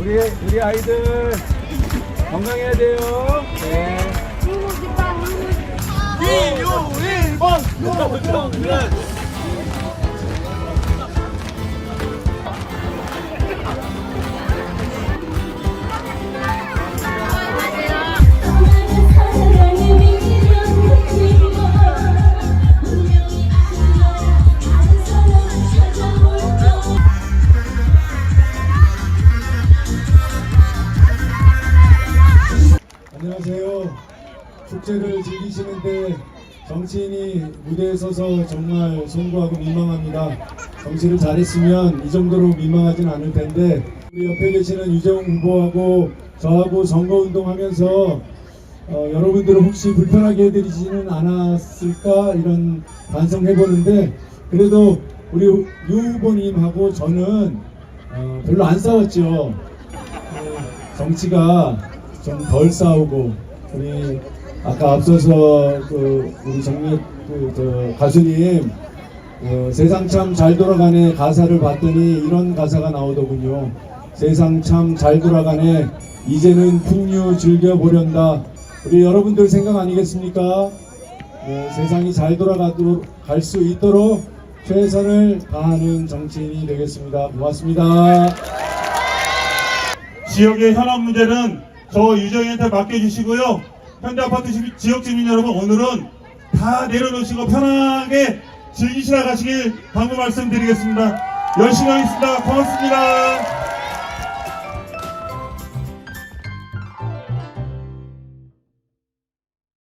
우리 우리 아이들 건강해야 돼요. 네. 이유일번 안녕하세요. 축제를 즐기시는데 정치인이 무대에 서서 정말 송구하고 민망합니다. 정치를 잘했으면 이 정도로 민망하진 않을 텐데 우리 옆에 계시는 유재홍 후보하고 저하고 선거운동하면서 어, 여러분들을 혹시 불편하게 해드리지는 않았을까 이런 반성해보는데 그래도 우리 유 후보님하고 저는 어, 별로 안 싸웠죠. 어, 정치가 좀 덜 싸우고 우리 아까 앞서서 그 우리 정립 그저 가수님 어, 세상 참 잘 돌아가네 가사를 봤더니 이런 가사가 나오더군요. 세상 참 잘 돌아가네 이제는 풍류 즐겨 보련다. 우리 여러분들 생각 아니겠습니까? 네, 세상이 잘 돌아가도록 갈 수 있도록 최선을 다하는 정치인이 되겠습니다. 고맙습니다. 지역의 현안 문제는 저 유정이한테 맡겨주시고요. 현대아파트 시- 지역 주민 여러분 오늘은 다 내려놓으시고 편하게 즐기시다 가시길 당부 말씀드리겠습니다. 열심히 하겠습니다. 고맙습니다.